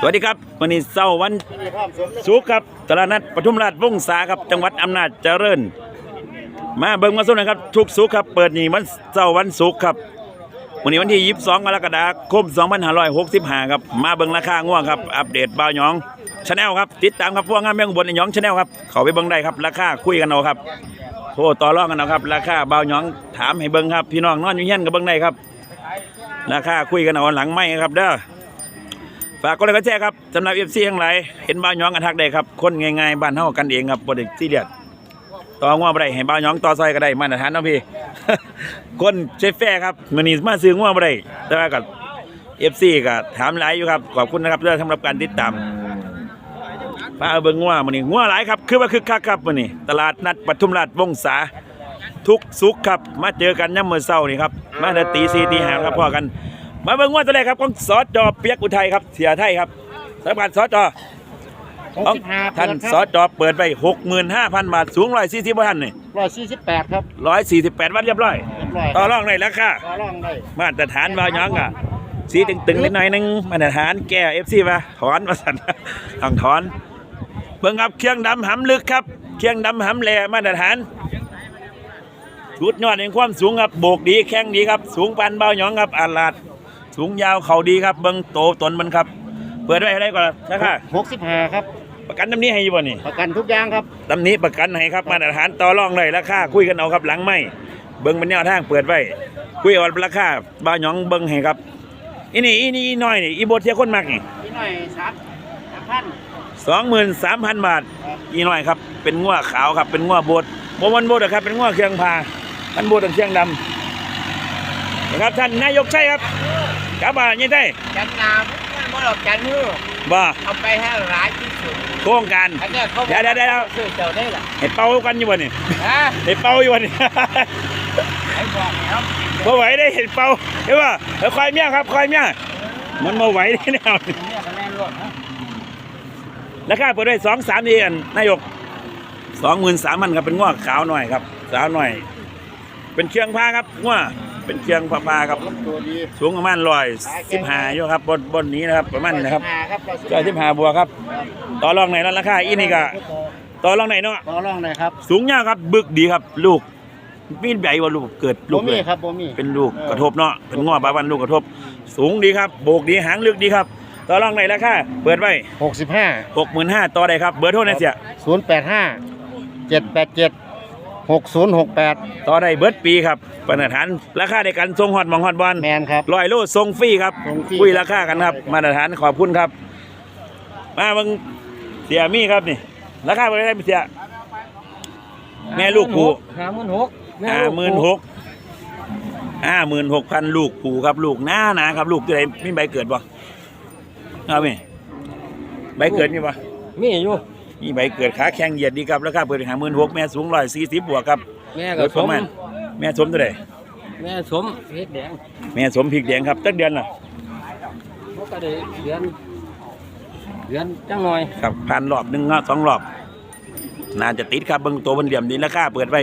สวัสดีครับวันนี้เสาร์วันศุกร์ครับตลาดนัดปทุมราชวงศาครับ จังหวัดอำนาจเจริญ มาเบิ่งมาส้มนะครับทุกศุกร์ครับ เปิดนี่วันเสาร์วันศุกร์ครับวันนี้วันที่ 22 กรกฎาคม 2565 ครับ มาเบิ่งราคาง่วงครับ อัปเดตบ่าวหยองชาแนลครับ ติดตามครับพวกงามแมงอุบนในหยองชาแนลครับ เขาไปเบิ่งได้ครับ ราคาคุยกันเอาครับโทรต่อรองกันเอาครับ ราคาบ่าวหยองถามให้เบิ่งครับ พี่น้องนอนอยู่เฮียนก็เบิ่งได้ครับ ราคาคุยกันเอาหลังไม่ครับ เด้อฝากกดไลค์กดแชร์ครับสำหรับเอฟซีทั้งหลายเห็นบ้าวหยองกันทักได้ครับ คนง่ายๆบ้านเฮากันเองครับบ่ได้ซีเรียสต่อง้อบ่ได้ให้บ้าวหยองต่อซอยก็ได้มาตรฐานเนาะพี่ คนเชฟแฟครับมื้อนี้มาซื้อง้อบ่ได้แต่ว่าก็เอฟซีก็ถามหลายอยู่ครับขอบคุณนะครับเด้อสำหรับการติดตามมาเอาเบิ่งง้อมื้อนี้ง้อหลายครับคือว่าคึกคักครับมื้อนี้ตลาดนัดปทุมราชวงศา ทุกสุขครับมาเจอกันยามมื้อเช้านี่ครับมาแต่ตี4ตี5ครับพอกัน มาเบิ่งว่าตัวแรกครับของสอจอเปียกอุทัยครับเสียไทยครับสำหรับสอจอของท่านสอจอเปิดไปหกหมื่นห้าพันบาทสูงร้อยสี่สิบท่านนี่ร้อยสี่สิบแปดครับร้อยสี่สิบแปดวัดเรียบร้อยเรียบร้อยต่อรองในราคาต่อรองได้มาตรฐานบาวหยองอะสีตึงๆนิดหน่อยหนึงมาตรฐานแก้เอฟซีมาถอนมาสั่นต้องถอนเบิ่งครับเครื่องดำหำลึกครับ เครื่องดำหำแหลมาตรฐาน ชุดยอดในความสูงครับโบกดีแข้งดีครับ สูงปันบาวหยองครับอาลาดสูงยาวเข่าดีครับเบิ้งโตตนมันครับ เปิดไว้ให้ได้ก่อนนะคะหกสิบห้าครับ ประกันตำนี้ให้อยู่บ่นี่ประกันทุกอย่างครับตำนี้ประกันให้ครับมาตรฐานต่อรองเลยราคาคุยกันเอาครับหลังไม่เบิ้งเป็นแนวทางเปิดไว้คุยเอาราคาบ้าวหยองเบิ้งให้ครับอีนี่อีนี่อีน้อยนี่อีโบเทียคนมักนี่นี่หน่อยสักสามพันสองหมื่นสามพันบาทอีน้อยครับเป็นง้วขาวครับเป็นง้วโบดโบมันโบดอะครับเป็นง้วเครื่องพา มันโบดกับเครื่องดำนะครับท่านนายกใช่ครับกลับมายังได้จันน้ำเมื่อเราจันมือบ่เอาไปให้ร้ายที่สุดโครงการอันเนี้ยเขาเดี๋ยวเดี๋ยวเดี๋ยวซื้อเจ้าได้ล่ะเห็ดเป่ากันอยู่บ่นี่ฮะเห็ดเป่าอยู่บ่นี่ไอ้บอกแล้วบ่ไหวได้เห็ดเป่าเห็นป่ะเออคอยเมียครับคอยเมียมันบ่ไหวได้แนวนี้เนี่ยคะแนนรถฮะราคาเปิดไว้สองสามเดือนนายกสองหมื่นสามพันครับเป็นง้อขาวหน่อยครับ สาวหน่อย เป็นเครื่องพาครับง้อเป็นเครื่องพาพาครับ ตัวดีสูงประมาณร้อยสิบห้าอยู่ครับบนบนนี้นะครับประมาณนี้นะครับห้าครับร้อยสิบห้าบวกครับต่อรองไหนนั่นราคาอีนี่ก็ต่อรองไหนเนาะต่อรองได้ครับสูงยาวครับ บึกดีครับ ลูกมีใบว่าลูกเกิดลูบ่กเลมียครับบ่มีเป็นลูกกระทบเนาะเป็นง้อบาวันลูกกระทบ สูงดีครับโบกดีหางลึกดีครับต่อรองไหนราคาเปิดไว้หกสิบห้าหกหมื่นห้าต่อได้ครับเบอร์โทรเนี่ยเสียศูนย์แปดห้าเจ็ดแปดเจ็ด หกศูนย์หกแปด ต่อได้เบิร์ดปีครับมาตรฐานราคาในการส่งฮอดหมองฮอดบอลแมนครับร้อยโลส่งฟรีครับส่งฟรี คุยราคากันครับมาตรฐานขอบคุณครับ มาเบิ่งเสียมี่ครับนี่ ราคาเป็นไงเสีย แม่ลูกผูห้าหมื่นหกห้าหมื่นหกห้าหมื่นหกพันลูกผูครับลูกหน้าหนาครับ ลูกตัวไหนมีใบเกิดบ่ครับนี่ใบเกิดมีบ่มีอยู่ มีใบเกิดขาแข็งเหยียดดีครับราคาเปิดห้าหมื่นหกแม่สูงร้อยสี่สิบบวกครับแม่โดก็ยสประมมาณแม่สมตัวไหนแม่สมเฮ็ดแดงแม่สมพริกแดงครับตั้งเดือนน่ะเขาก็ได้เดือนเดือนจังหน่อยครับผ่านรอบหนึ่งเนาะสองรอบน่าจะติดครับเบิ่งตัวบนเหลี่ยมดีราคาเปิดไว้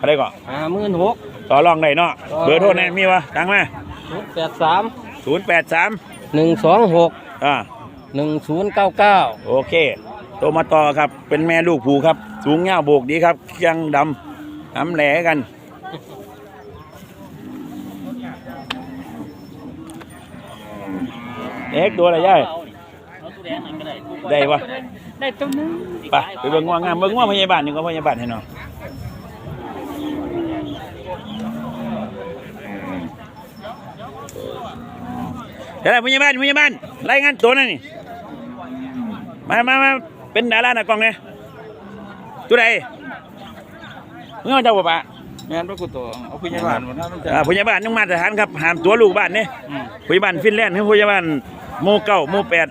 อะไรก็ห้าหมื่นหก ต่อรองได้เนาะต่อรองเบอร์โทรแน่มีวะตังมาศูนย์แปดสามศูนย์แปดสามหนึ่งสองหกอ่าหนึ่งศูนย์เก้าเก้าโอเค โตมาต่อครับ เป็นแม่ลูกผูครับ สูงเงาวโบกดีครับเครื่องดำน้ำแหลกัน เอ็กตัวอะไรย่ายได้ปะได้ตัวนึงไปไปเบิ่งว่างามเบิ่งว่าพยาบาลนี่ก็พยาบาลให้หน่อยเดี๋ยวนะพยาบาลพยาบาลรายงานตัวนั่นนี่มามามา เป็นดาราหน้ากล้องเนี่ยตัวใดเมื่อเจ้าบ่ปะแม่นพระกุโตเอาพยาบาลมาถ้ามันจะ อ่าพยาบาลต้องมาตรฐานครับห้ามตัวลูกบ้านเนี่ยพยาบาลฟินแลนด์คือพยาบาลโมเก้าโมแปด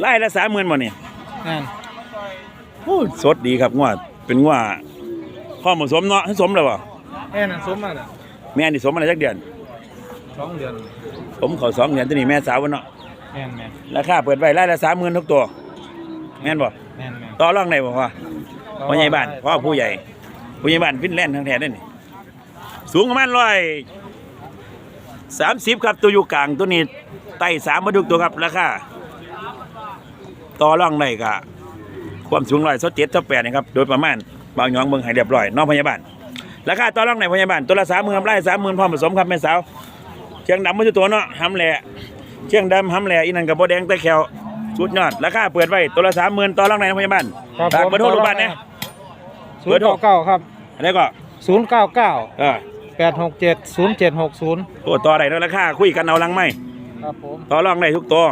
ไล่ละสามหมื่นบ่เนี่ยนั่นโอ้สดดีครับงวเป็นงวข้อผสมเนาะสมแล้วบ่แม่น่ะสมมาน่ะแม่นี่สมอะไรจักเดือน สองเดือนผมเขาสองเดือนตัวนี้แม่สาววะเนาะแม่นแม่นราคาเปิดไว้ไล่ละสามหมื่นทุกตัว แม่นบ่แม่นแม่นต่อรองได้บ่พ่อพ่อใหญ่บ้านพ่อผู้ใหญ่ผู้ใหญ่บ้านฟินแลนด์ทั้งแท้เด้นี่สูงประมาณร้อยสามสิบครับตัวอยู่กลางตัวนี้ไต่สามมาทุกตัวครับราคาต่อร่องได้ก็ความสูงร้อยสักเจ็ดสักแปดนะครับโดยประมาณบางหยองเบิ่งให้เรียบร้อยน้องพยาบาลราคาต่อร่องในพยาบาลตัวละสามหมื่นไร่สามหมื่นพร้อมผสมครับแม่สาวเชียงดำมาทุกตัวเนาะหำแหล่เชียงดำหำแหล่อีนั่นกับโบแดงแต่แขว สุดยอดราคาเปิดไว้ตัวละสามหมื่นต่อร่องในพยาบาลครับฝากผมเบอร์โทรลูกบ้านนะศูนย์เก้าเก้าครับอันนี้ก็ศูนย์เก้าเก้าเออแปดหกเจ็ดศูนย์เจ็ดหกศูนย์โอ้ต่อได้แล้วราคาคุยกันเอาลังไหม ครับผม ต่อรองได้ทุกตัว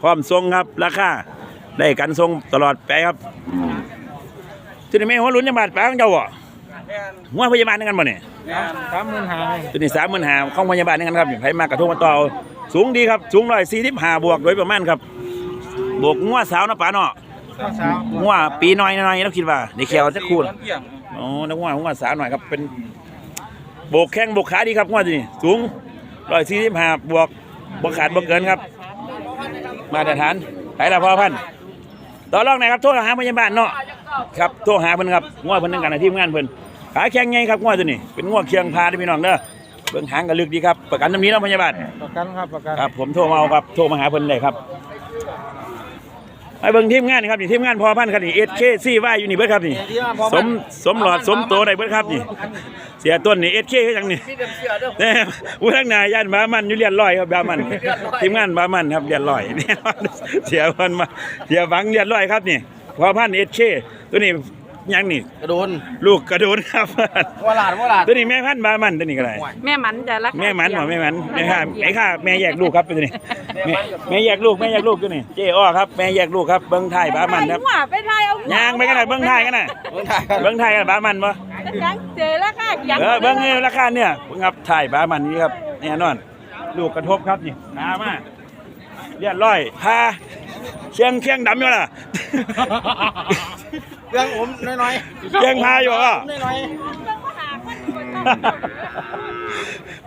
พร้อมทรงครับ ราคาได้กันทรงตลอดไปครับทีนี้แม่หัวหลุนยังบาดปางเจ้าบ่หัวพยาบาลนั่นกันบ่เนี่ยสามหมื่นห้าตัวนี้สามหมื่นหาของพยาบาลนั่นกันครับใครมากระทงมาต่อเอาสูงดีครับ สูงร้อยสี่สิบห้าบวกโดยประมาณครับ บวกงัวสาวนะป๋าเนาะสาวงัวปีน้อยน้อยๆเราคิดว่าในแขวจะคูณเกี่ยงอ๋อนักงัวงัวสาวหน่อยครับเป็นโบกแข้งโบกขาดีครับงัวตัวนี้สูงร้อยสี่สิบห้าบวกบวกขาดบวกเกินครับ มาตรฐานไปละพ่อพันธุ์ต่อรองไหนอยครับโทรหาพยาบาลเนาะครับโทรหาเพิ่นครับง้อเพิ่นนั่งกันในทีมงานเพิ่นขาแข็งไงครับง้อตัวนี้เป็นง้อเคียงพาที่พี่น้องเด้อเบิ่งหางกันลึกดีครับประกันตำนี้เนาะพยาบาลประกันครับประกันครับผมโทรมาเอาครับโทรมาหาเพิ่นเลยครับ ไปเบิ่งทีมงานครับนี่ทีมงานพอพันธุ์ครับนี่ SKC ว่าอยู่นี่เบิดครับนี่สมสมหลอดสมโตได้เบิดครับนี่ เสียต้นนี่ SK คือจังนี่เนี่ยผู้ทั้งนายย่านบามันอยู่เรียนลอยครับบามันทีมงานบามันครับเรียนลอยเนี่ยเสียพันมาเสียฝังเรียนลอยครับนี่พอพันเอชเคตัวนี้ ยังนี่ กระโดนลูกกระโดนครับ วลาดวลาดตัวนี้แม่พันธุ์บามันตัวนี้ก็ได้แม่มันจะรักแม่มันบ่แม่มันแม่ข้าแม่ข้าแม่แยกลูกครับตัวนี้แม่แม่แยกลูกแม่แยกลูกตัวนี้เจ้อ้อครับแม่แยกลูกครับเบิ้งไทยบามันครับหัวไปไทยเอาหัวยางไปกันหน่อยเบิ้งไทยกันหน่อยเบิ้งไทยกันบามันบ่ยังเจอแล้วค่ะยังเออเบิ้งนี่ราคาเนี่ยเบิ้งครับไทยบามันนี่ครับแน่นอน ลูกกระทบครับนี่ขามาเรียบร้อยพาเชียงเชียงดำอยู่ล่ะ เรื่องผมน้อยเชียงพาอยู่อะน้อย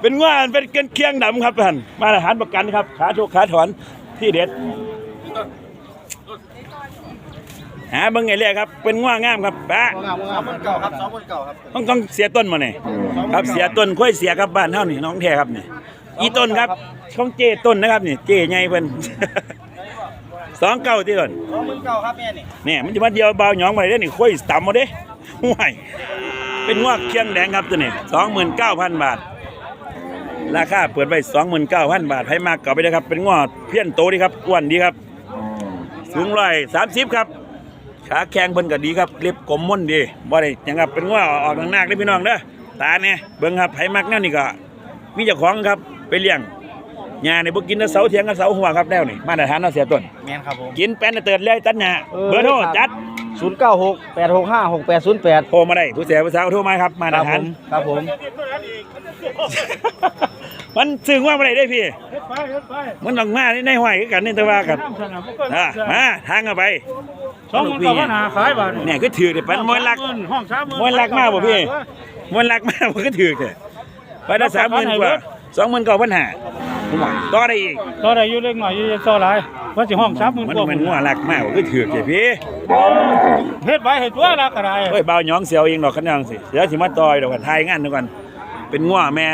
เป็นว่าเป็นเกนเคียงดำครับท่านมาตรฐานประกันครับ ขาทุกขาถอนที่เด็ด หาเบิ้งไงเลยครับ เป็นง่างามครับปะงามงามเก่าครับสองคนเก่าครับต้องต้องเสียต้นมาเนี่ยครับเสียต้นค่อยเสียครับบ้านเท่านี่น้องแท้ครับนี่อีต้นครับของเจต้นนะครับนี่ เจใหญ่เพิ่น สองเก้าที่ต้นสองคนเก่าครับแม่นี่เนี่ยมันจะมาเดียวเบาหยองมาได้นี่ค่อยต่ำมาเด้ห่วยเป็นงวกเคียงแดงครับตัวนี้สองหมื่นเก้าพันบาท ราคาเปิดไว้สองหมื่นเก้าพันบาทให้มากกลับไปเลยครับ เป็นงวดเพี้ยนโตดีครับอ้วนดีครับสูงร้อยสามสิบครับขาแข็งเพิ่นก็ดีครับเล็บกลมม่นดีบ่ได้หยังครับเป็นงวดออกทางนาคเด้อพี่น้องเด้อตาเนี่ยเบิ่งครับให้มักแนวนี่ก็มีเจ้าของครับไปเลี้ยง หญ้าในบ่กินแต่เสาเถียงกับเสาหัวครับแนวนี่มาตรฐานเอาเสียต้น แม่นครับผม กินแป้นเติร์ดเลยตัดหญ้าเบอร์โทรจัดศูนย์เก้าหกแปดหกห้าหกแปดศูนย์แปดโทรมาได้ผู้เสียผู้สาวโทรมาครับมาตรฐาน ครับผมมันซึ้งว่าบ่ได้ได้พี่ มันต้องมาในห้อยคือกันนี่แต่ว่ากันอะมาทางเอาไปสองหมื่นเก้าพันหาขายบาทเนี่ยก็ถือได้ปันมวยลัก ห้องสามหมื่นมวยลักมากบ่พี่ มวยลักมากบ่ก็ถือเด้ไปได้สามหมื่นกว่าสองหมื่นเก้าพันห้า ต่อได้อีกต่อได้อยู่เล็กหน่อยอยู่ต่อหลายว่าสิห้องสามหมื่นมันกว่ามันงัวลักมากบ่ก็ถือเด้พี่เฮ็ดไว้เฮ็ดตัวละกระไรเฮ้ยบ่าวหยองเสียวเองดอกคันยังสิเดี๋ยวสิมาต่อยดอกกันทายงานเดี๋ยวก่อนเป็นงัวแม่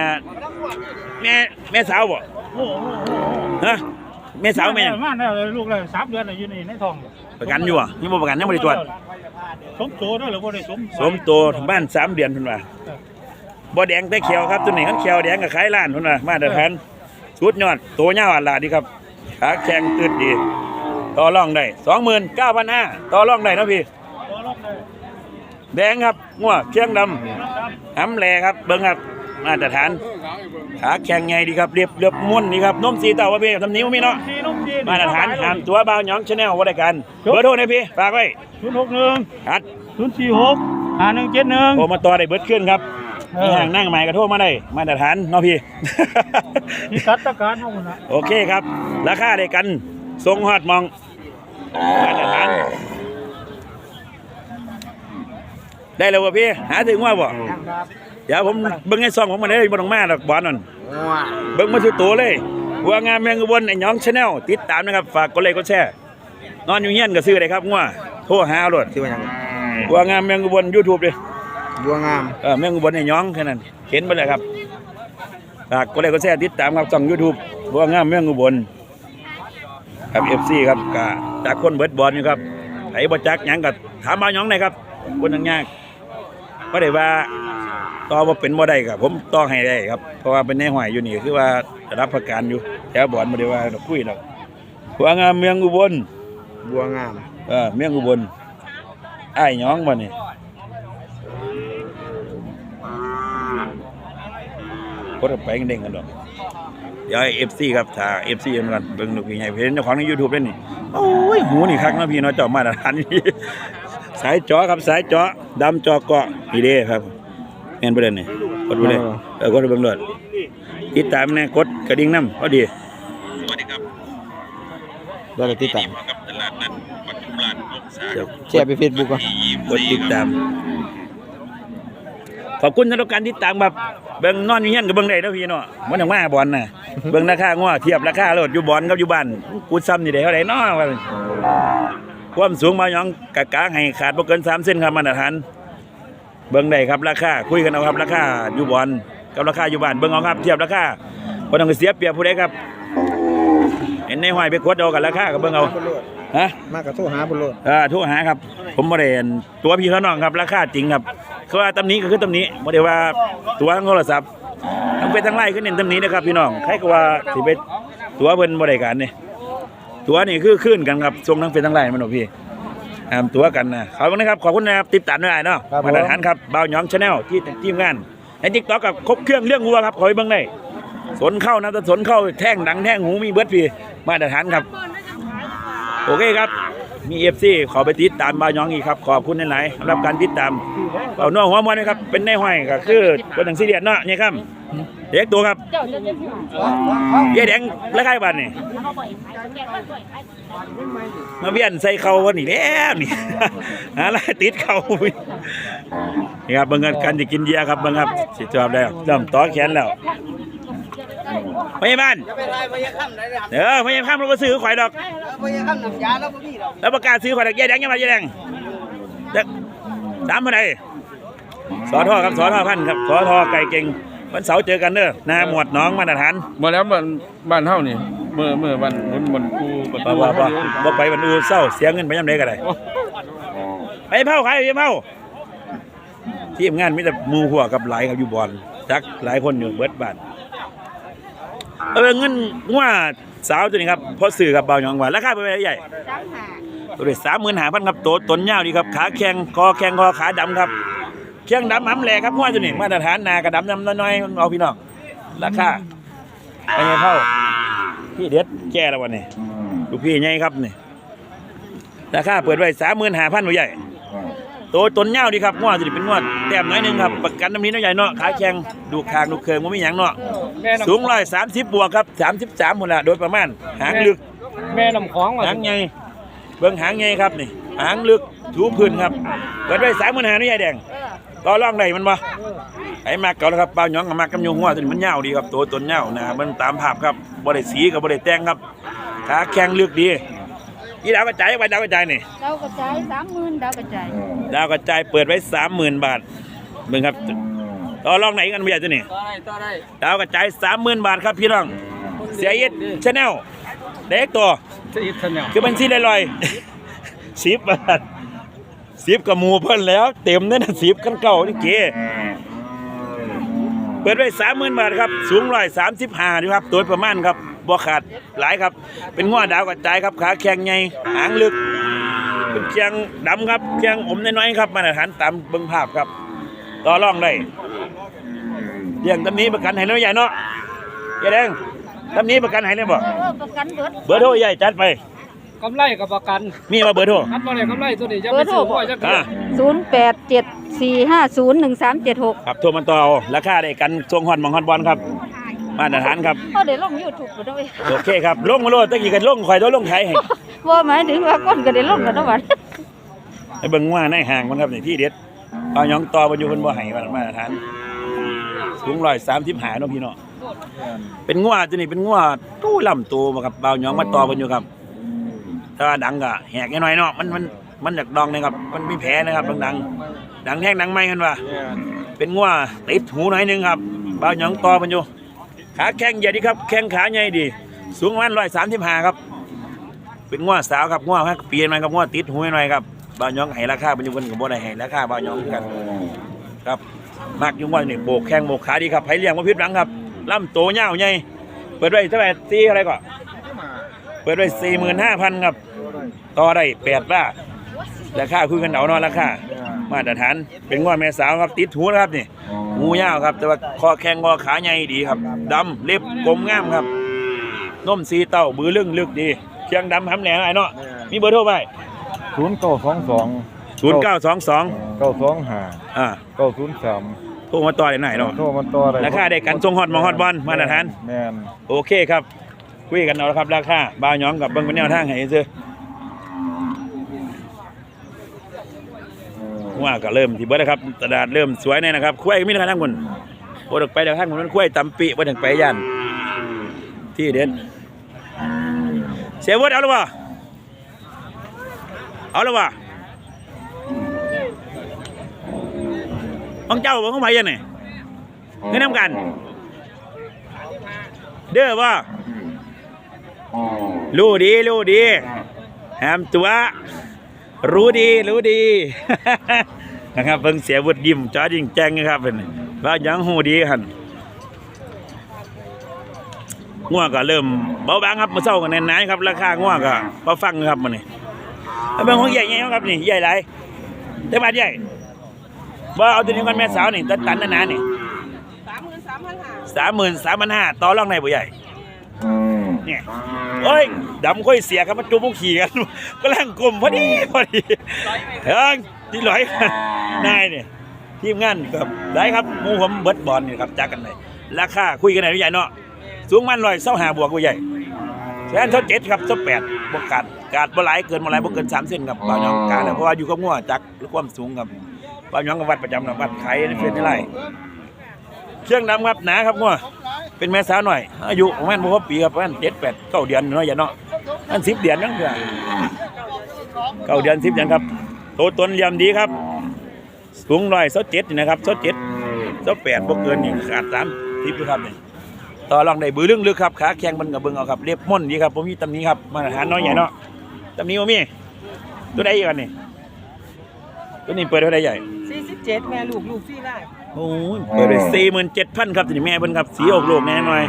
แม่แม่สาวบ่โอ้โหฮะแม่สาวแม่หยังมาแล้วลูกเลยสามเดือนน่ะอยู่นี่ในท้องประกันอยู่อะยังบ่ประกันยังบ่ได้ตรวจสมโตด้วยหรือบ่ได้สมสมโตบ้านสามเดือนพุ่นว่าบ่แดงแต่เขียวครับตัวนี้คันเขียวแดงก็ขายล้านพุ่นว่ามาตรฐาน สุดยอดตัวยาวอันลาดีครับขาแข็งตืดดี ต่อรองได้29,500ต่อรองได้เนาะพี่ตัวรอบเลยแดงครับงัวเชียงดำหำแหลครับเบิ่งครับมาตรฐาน ขาแข็งใหญ่ดีครับเรียบเรียบม้วนดีครับนมสีเต่าว่าพี่ทำนิ้วมีเนาะสี่นุ่มจีนมาตรฐานหามตัวบ่าวหยองชาแนลว่าได้กันเบอร์โทรนะพี่ฝากไว้ศูนย์หกหนึ่งอัดศูนย์สี่หกห้าหนึ่งเจ็ดหนึ่งโทรมาต่อได้เบิดขึ้นครับ เอมีอห่างนั่งใหม่ก็โทรมาได้มาตรฐานเนาะพี่มีกัดตะการของคุณนะโอเคครับ ราคาได้กันทรงฮอดมองมาตรฐานได้แล้วบ่พี่ หาถึงว่าบ่เดี๋ยวผมเบิ่งให้ซองผมมาได้บ่ต้องมาดอกบอลนั่นเบิ่งมาสุดตัวเลยวัวงามแมงกะบนไอ้หยองชาแนลติดตามนะครับ ฝากกดไลค์กดแชร์นอนอยู่เฮียนก็ซื้อได้ครับงัวโทรหาเอาโลดชื่อว่าหยังวัวงามแมงกะบน YouTube ดิ บัวงามเออแมงกะบนไอ้หยองแค่นั้นเห็นไปเลยครับฝากกดไลค์กดแชร์ติดตามครับช่อง YouTube บัวงามเมืองอุบลครับ FC ครับก็จากคนเบิดบอลอยู่ครับไผบ่จักหยังก็ถามมาหยังหน่อยครับคนทางยากบ่ได้ว่าต่อบ่เป็นบ่ได้ครับผมต่อให้ได้ครับเพราะว่าเป็นในห้อยอยู่นี่คือว่ารับประกันอยู่แถวบอลบ่ได้ว่าดอกคุยดอกบัวงามเมืองอุบลบัวงามเออเมียงอุบลอ้ายหย้องบ่นี่ก ดเข้าไปเด้งกันดอกเดี๋ยวเอฟซีครับถ้าเอฟซีกันกันเบิ่งดูพี่ใหญ่เห็นเจ้าของใน YouTube ด้วยนี่โอ้ยหูนี่คักเนาะพี่เนาะเจ้ามาตรฐานนี่สายจอครับสายจอดำจอเกาะนี่เด้ครับแม่นบ่เด้นี่กดบ่ได้เออกดไปเบิ่งด้วยติดตามแน่กดกระดิ่งนำพอดีสวัสดีครับเราจะติดตามกับตลาดนัดปัทุมราชวงศาแชร์ไปเฟซบุ๊กอะกดติดตาม ขอบคุณสำหรับการติดตามครับเบิ่งนอนอยู่เฮียนกับเบิ่งได้เด้อพี่เนาะมันถึงมาบอลน่ะเบิ่งราคาง้อเทียบราคารถอยู่บอลกับอยู่บ้านกูซ้ำนี่ได้เท่าไหร่เนาะว่าความสูงมาหยองกะกางให้ขาดบ่เกิน3เส้นครับมาตรฐานเบิ่งได้ครับราคาคุยกันเอาครับราคาอยู่บอลกับราคาอยู่บ้านเบิ่งเอาครับเทียบราคาบ่ต้องเสียเปรียบผู้ใดครับเห็นในห้อยไปกดเอากันราคาก็เบิ่งเอาฮะมากกับโทรหาบุญโลดอ่าโทุกหาครับ ผมบ่ได้เห็นตัวพี่เขาน้องครับราคาจริงครับ คือว่าตำหนี้ก็คือตำหนี้บ่ได้ว่าตัวทางโทรศัพท์ทั้งเป็นทั้งไลน์คือเน้นตำหนี้นะครับพี่น้องใครก็ว่าสิไปตัวเพิ่นบ่ได้กันนี่ตัวนี่คือขึ้นกันครับส่งทั้งเป็นทั้งไลน์มันบ่พี่อ่าตัวกันนะขอบคุณนะครับขอบคุณนะครับติดตามด้วยเนาะมาตรฐานครับบ่าวหยอง Channel ที่ทีมงานใน TikTok กับครบเครื่องเรื่องวัวครับขอให้เบิ่งได้สนเข้านะสนเข้าแท่งดังแท่งหูมีเบิดพี่มาตรฐานครับ โอเคครับ มีเอฟซีขอไปติดตามบาวยองอีกครับขอบคุณหลายๆสำหรับการติดตามเอาน้องหัวมันนะครับเป็นในห้อยก็คือเป็นหนังซีเรียสเนาะเนี่ยครับเด็กตัวครับเจ้าจะจะสิเบี้ยแดงราคาบาทนี่มาเบี้ยนใส่เขาวันนี้แล้วนี่อะไรติดเขานี่ครับเบิ่งกันกันจะกินเยียครับเบิ่งครับสิจอบแล้วเริ่มต่อแขนแล้ว พยาบาลจะไปไล่พยาค่ำได้เลยครับเออพยาบาลเราไปซื้อข่อยดอกพยาค่ำน้ำยาแล้วก็มีหรอกแล้วประกาศซื้อขวดแยกแดงยังไงแยกแดงจะสามพันใดสอทอครับสอทอพันครับสอทอไก่เก่งวันเสาร์เจอกันเด้อหนาหมวดหน้องมาตรฐานมาแล้วบ้านบ้านเฮานี่เมื่อเมื่อวันบนบนกูประบ่ตูบ่บ่เฮานี่บ่ไปบรรดูเศร้าเสียเงินไปยามใดก็ได้ไปเผาขายไปเผาทีมงานมีแต่หมูหัวกับหลายครับอยู่บอลจักหลายคนอยู่เบิดบ้าน เออเงินว่าสาวตัวนี้ครับพอซื้อกับเบาหยองว่าราคาเป็นไรใหญ่สามหาตัวเด็สามหมื่นหาพันครับตัวตนยาวดีครับขาแข็งคอแข็งคอขาดำครับเคียงดำหำแหลกครับหัวตัวนี้มาตรฐานหนากระดำน้ำน้อยๆเอาพี่น้องราคาไปไงเข้าพี่เด็ดแก่แล้ววันนี้ลูกพี่ใหญ่ครับนี่ราคาเปิดไว้สามหมื่นหาพันหัวใหญ่ ตัวตนยาวดีครับหัวตัวนี้เป็นหัวแต้มน้อยหนึงครับประกันน้ำนี้น้อยใหญ่เนาะขาแข็งดูคางดูเคืองมันไม่หยังเนาะสูงร้อยสามสิบบวกครับสามสิบสามคนละโดยประมาณหางลึกแม่น้ำของว่ะหางไงเบิ่งหางไงครับนี่หางลึกถูพื้นครับเปิดไว้สามหมื่นหานี่ยายแดงก็ล่องได้มันบ่ไอ้มากเก่าแล้วครับเปล่าหยองกับมากกำยงหัวตัวนี้มันยาวดีครับตัวตนยาวหนะมันตามภาพครับบ่ได้สีกับบ่ได้แต่งครับขาแข็งลึกดีอีดาวกระจายไปดาวกระจายนี่ดาวกระจายสามหมื่นดาวกระจาย ดาวกระจายเปิดไว้สามหมื่นบาทเบิ่งครับต่อรองไหนกันไม่ใช่ตัวนี้ต่อได้ต่อได้ดาวกระจายสามหมื่นบาทครับพี่น้อง เสียยิดชาแนลเด็กตัวจะอิทธิ์เนี่ยคือบัญชีลอยๆสิบบาทสิบกับหมูเพิ่นแล้ว เต็มนั่นสิบกันเก่านี่เก๋เปิดไว้สามหมื่นบาทครับ สูงร้อยสามสิบห้าดีครับ ตัวประมาณครับบ่ขาดหลายครับ เป็นง้อดาวกระจายครับ ขาแข็งใหญ่หางลึก เป็นเคียงดำครับเคียงอมน้อยๆครับมาตรฐานตามเบิ่งภาพครับ ต่อรองได้เรื่องตำนี้ประกันให้น้อยใหญ่เนาะยายแดงตำนี้ประกันให้เลยบ่เออประกันเบิดเบอร์โทรใหญ่จัดไปกำไรกับประกันมีมาเบอร์โทรคัดมาเลยกำไรตัวนี้จะไปซื้อพ่อจะเกิอ่าดศูนย์แปดเจ็ดสี่ห้าศูนย์หนึ่งสามเจ็ดหกครับโทรมาต่อเอาราคาได้กันทรงฮอนมังฮอนบอลครับ มาตรฐานครับ เขาเดี๋ยวลงยูทูบไปด้วยโอเคครับลงมาโลดตะกี้กันลงข่อยตัวลงไทยให้ ว่าหมายถึงว่าก้นก็ได้ลงกันทุกวันให้เบิ่งว่าในห่างมันครับนี่ที่เด็ดเอาหยองต่อบ่อยู่เพิ่นบ่ให้ว่ามาตรฐานสูง130หาเนาะพี่เนาะเป็นงัวตัวนี้เป็นงัวตู้ลำตัวบ่ครับบ่าวหยองมาต่อเพิ่นอยู่ครับถ้าดังก็แหกหน่อยเนาะมันมันมันอยากดองนะครับ มันมีแผลนะครับดังๆดังแท่งดังไม้กันว่าเป็นงัวติดหูหน่อยนึงครับบ่าวหยองต่อเพิ่นอยู่ขาแข้งใหญ่ดีครับ แข้งขาใหญ่ดี สูงประมาณร้อยสามสิบห้าครับ เป็นง้อสาวครับง้อฮักเปลี่ยนมาครับง้อติดหูหน่อยครับบ่าวหยองให้ราคาเป็นอยังบนกับบ่ได้ให้ราคาบ่าวหยองกันครับมากยุ่งว่านี่โบกแข้งโบกขาดีครับไผเลี้ยงมาพิษหลังครับลำโตเงาใหญ่เปิดไว้เท่าไหร่ตีอะไรก่อนเปิดไว้สี่หมื่นห้าพันครับต่อได้แปดบ้าราคาคุยกันเอาเนาะราคามาตรฐานเป็นง้อแม่สาวครับติดหูนะครับนี่หูยาครับ แต่ว่าคอแข้งคอขาใหญ่ดีครับดำเล็บกลมงามครับนมสีเต้าบือลึงลึกดี เชียงดำหำแหลงไอ้เนาะมีเบอร์โทรไปศูนย์เก้าสองสองศูนย์เก้าสองสองเก้าสองห้าอ่าเก้าศูนย์สามโทรมาต่อได้หน่อยเนาะโทรมาต่ออะไรราคาได้กันทรงฮอดหมอฮอดบอลมาตรฐานแม่นโอเคครับคุยกันเอาละครับราคาบ่าวหยองกับเบิ้งเป็นแนวทางให้ซื้อว่าก็เริ่มที่เบิดนะครับตลาดเริ่มสวยแน่นะครับคุ้ยก็มีราคาทั้งคนโอดออกไปแล้วทั้งคนมันคุ้ยตำปีบ่ถึงไปยันที่เด่น เสียเวิร์ดเอาละวะเอาละวะของเจ้าบ่ของไผยังไงเงินนำกัน เด้อว่ารู้ดีรู้ดีแฮมตัวรู้ดีรู้ดีนะครับเพิ่งเสียบุตรยิ้มจ้าจริงแจ้งนะครับเป็นว่ายังหูดีหัน ง่วงก็เริ่มเบาบางครับมาเศร้ากันแน่นๆครับราคาง่วงก็พอฟังครับมันนี่แล้วเป็นของใหญ่ไงครับนี่ใหญ่ไรแต่บาทใหญ่ว่าเอาตัวนี้กันแม่สาวนี่ตันตันๆหนาๆนี่สามหมื่นสามพันห้าสามหมื่นสามพันห้าต่อรองในบ่ใหญ่เนี่ยโอ้ยดำค่อยเสียครับมาจุ่มพวกขี่กันกำลังกลมพอดีพอดีเฮ้ยที่ร้อยกันนายเนี่ยทีมงานครับได้ครับหมูผมเบิร์ดบอลนี่ครับจักกันเลยราคาคุยกันไหนใหญ่เนาะ สูงมันลอยเส้าหาบวกบ่ใหญ่แสนเท่าเจ็ดครับเท่าแปดบวกกัดกาดบ่หลายเกินบ่หลายบ่เกินสามเส้นครับบ่าวน้องกาดเพราะว่าอยู่กับงัวจักหรือความสูงครับบ่าวน้องกับวัดประจำนะวัดไข่ในเฟซในไรเครื่องดำครับหนาครับงัวเป็นแม่สาวหน่อย อายุประมาณบ่ครบปีครับประมาณเจ็ดแปดเก้าเดือนเนาะอย่าเนาะอันสิบเดือนนั่งเถอะเก้าเดือนสิบเดือนครับโตตนเหลี่ยมดีครับสูงร้อยสเจ็ดนะครับสเจ็ดสแปดบ่เกินนี่ขาดสามสิบอยู่ครับนี่ย ต่อรองได้บือเรื่องลึกครับขาแข็งมันกับเบิ่งเอาครับเรียบม่อนดีครับผมมีตำหนี้ครับมาตรฐานน้อยใหญ่เนาะตำหนี้บ่มีตัวใดอีกอันนี่ตัวนี้เปิดเท่าใดใหญ่สี่สิบเจ็ดแม่ลูกลูกสี่ได้โอ้ยเปิดไปสี่หมื่นเจ็ดพันครับทีนี้แม่เพิ่นครับสีออกลูกแน่หน่อย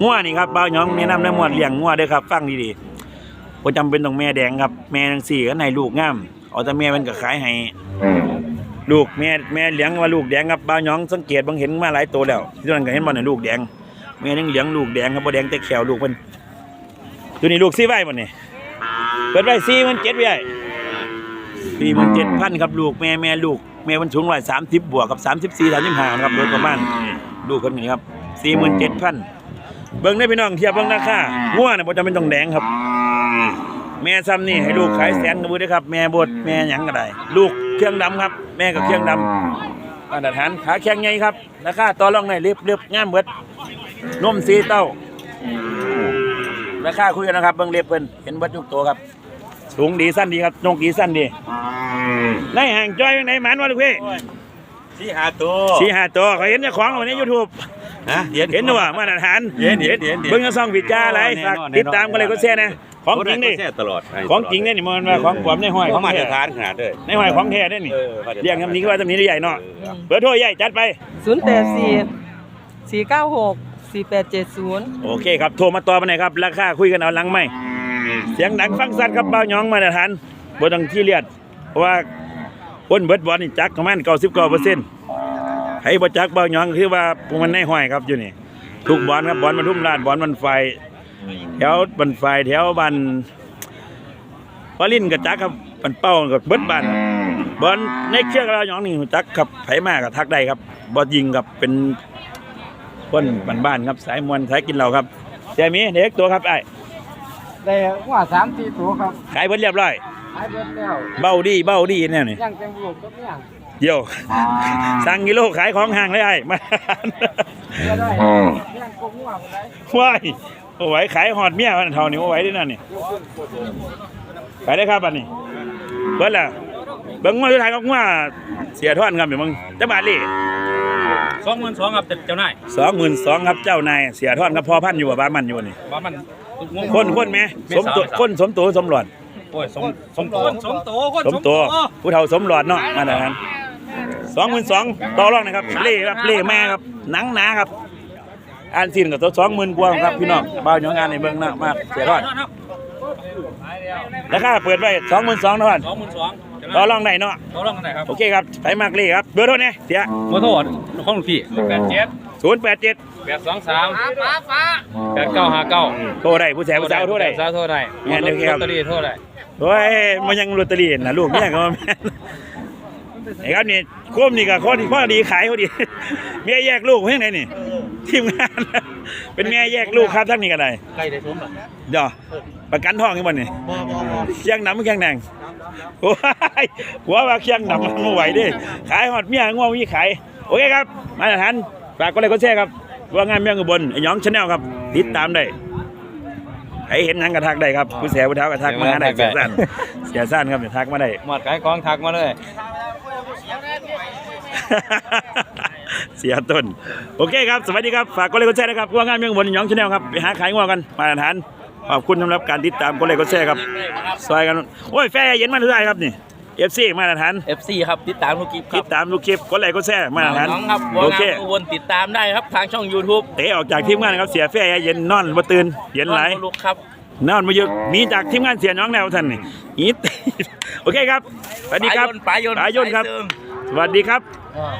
งัวนี่ครับบ่าวหยองแนะนำแนะมวดเลี้ยงงัวเด้อครับฟังดีๆบ่จำเป็นต้องแม่แดงครับแม่ทั้งสี่ก็ให้ลูกงามเอาแต่แม่เพิ่นก็ขายให้ลูกแม่แม่เลี้ยงว่าลูกแดงครับบ่าวหยองสังเกตบางเห็นมาหลายตัวแล้วที่นั้นก็เห็นบ่น่ะลูกแดง แม่นึงเหลี้ยงลูกแดงครับบ่แดงแต่แขวลูกเพิ่นตัวนี้ลูกสี่ไว้บ่นี่เปิดไว้47,000ไว้47,000ครับลูกแม่แม่ลูกแม่มันสูง130บวกกับ34 35นะครับโดยประมาณดูคนนี้ครับสี่หมื่นเจ็ดพันเบิ่งได้พี่น้องเทียบเบิ่งราคางัวเนี่ยบ่จำเป็นต้องแดงครับ แม่ซ้ำนี่ให้ลูกขายแสนกระบือได้ครับ แม่บดแม่หยังก็ได้ ลูกเครื่องดำครับ แม่กับเครื่องดำมาตรฐานขาแข็งใหญ่ครับราคาต่อรองได้เรียบเรียบง่ามเบิด นมสีเต้าราคาคุยกันนะครับเบิ่งเล็บเพิ่นเห็นเบิดทุกตัวครับ สูงดีสั้นดีครับนกดีสั้นดีในห่างจ้อยยังไหนหมันวะลูกพี่สี่ห้าตัวสี่ห้าตัวเขาเห็นเจ้าของเราในยูทูบฮะเห็นด้วยมาตรฐานเห็นเห็นเห็นเห็นเบิ่งกระซ่องวิจาอะไรฝากติดตามกันเลยก็แช่นะของจริงนี่แช่ตลอดของจริงเนี่ยนี่มันว่าของปลอมในห้อยเขาของมาตรแท้ฐานขนาดเลยในห้อยของแท้ได้นี่เออมาตรฐานเรียงคำนี้ก็ว่าตำนี้ได้ใหญ่เนาะเบอร์โทรใหญ่จัดไปศูนย์แปดสี่สี่เก้าหก สี่แปดเจ็ดศูนย์โอเคครับโทรมาต่อมาหน่อยครับ ราคาคุยกันเอาหลังไหมเสียงดังฟังสัดครับเบาหยองมาตรฐานบ่ต้องที่เลียดเพราะว่าคนเบิดบอลนี่จักประมาณ99%ให้บจักเบาหยองคือว่าพวกมันในห้อยครับอยู่นี่ทุกบอลครับบอลมันทุ่มลาดบอลมันไฟแถวบันไฟแถวบันปลินกับจักครับบันเป้ากับเบิดบันบอลในเครื่องเราหยองนี่จักครับไผมากกับทักได้ครับบอลยิงกับเป็น คนบ้านๆครับสายมวลสายกินเหล้าครับเจมีเด็กตัวครับไอ้ได้ว่าสามสี่ตัวครับขายเบิดเรียบร้อยหายเบิดแล้วเบ้าดีเบ้าดีแน่นี่ยังเต็มลูกก็ไม่ยังเดี๋ยวสั่งกิโลขายของห่างเลยไอ้มาก็ได้ยังกงหัวไปได้ว้ายโอ้ไหวขายหอดเมียวันเท่านี้โอ้ไหวด้วยนั่นนี่ขายได้ครับอันนี้เบิดละเบิ่งว่าสุดท้ายก็ว่าเสียท่อนครับเดี๋ยวมึงจะบาทลี่ สองหมื่นสองครับเจ้านายสองหมื่นสองครับเจ้านายเสียท่อนครับพอพันอยู่บ่บ้านมันอยู่นี่ว่ามันคนคนไหมสมตัวคนสมตัวสมหลอดโอ้ยสมสมตัวสมตัวคนสมตัวผู้เฒ่าสมหลอดเนาะมาตรฐานสองหมื่นสองต่อรองนะครับเล่ครับเล่แม่ครับหนังหนาครับอ่านสินกับตัวสองหมื่นกว่าครับพี่น้องบ้าวหยองงานในเมืองนะมากเสียทอดราคาเปิดไว้สองหมื่นสองท่อนสองหมื่นสอง ต่อรองได้เนาะต่อรองกันไหนครับโอเคครับไปมากเล่ครับเบอร์โทรเนี่ยเสียขอโทษของพี่แปดเจ็ดศูนย์แปดเจ็ดแปดสองสามแปดเก้าห้าเก้าโทรได้ผู้แสบผู้สาวโทรได้ สาวโทรได้แม่นเด้อครับ ลอตเตอรี่โทรได้ โอ้ยมันยังลอตเตอรี่นะลูกเนี่ยก็มาแม่น ไอ้ครับนี่โคมนี่กับข้อที่ข้อดีขายเขาดีเมียแยกลูกเพียงไหนนี่ทีมงาน เป็นเมียแยกลูกครับทั้งนี้กันไดใกล้ได้สมบัติเดี๋ยวประกันทองกี่วันนี่เคียงหนำเคียงแดงโอ้ยหัวว่าเคียงหนำมันไม่ไหวเดิขายหอดเมียง่วงมีขายโอเคครับ มาตรฐานฝากก็เลยก็แช่ครับว่างานเมียงอุบลไอ้หยองชาแนลครับติดตามได้ใครเห็นหนังกระทักได้ครับผู้แสบผู้เท้ากระทักมาหาได้เสียสั้นเสียสั้นครับเดี๋ยวทักมาได้หมดขายกองทักมาเลย เสียต้น โอเคครับ สวัสดีครับ ฝากกดไลค์กดแชร์นะครับว่างานเมืองบนหยองชาแนลครับไปหาขายงัวกันมาตรฐานขอบคุณสำหรับการติดตามกดไลค์กดแชร์ครับซอยกันโอ้ยแฟร์เย็นมาทุกท่านครับนี่เอฟซีมาตรฐาน FC ครับติดตามทุกคลิปคติรัดบตามทุกคลิปกดไลค์กดแชร์มาตรฐานน้องๆครับบัวโองเคามอุบลติดตามได้ครับทางช่อง YouTube เตะออกจากทีมงานครับเสียแฟร์เย็นนอนบ่ตื่นเย็นไหลายนอนบ่ลุกครับ นอนมาเยอะมีจากทีมงานเสียน้องแนวท่านนี่อีท โอเคครับ สวัสดีครับปลายยนต์ปลายยนต์ครับสายเสริมสวัสดีครับ Wow.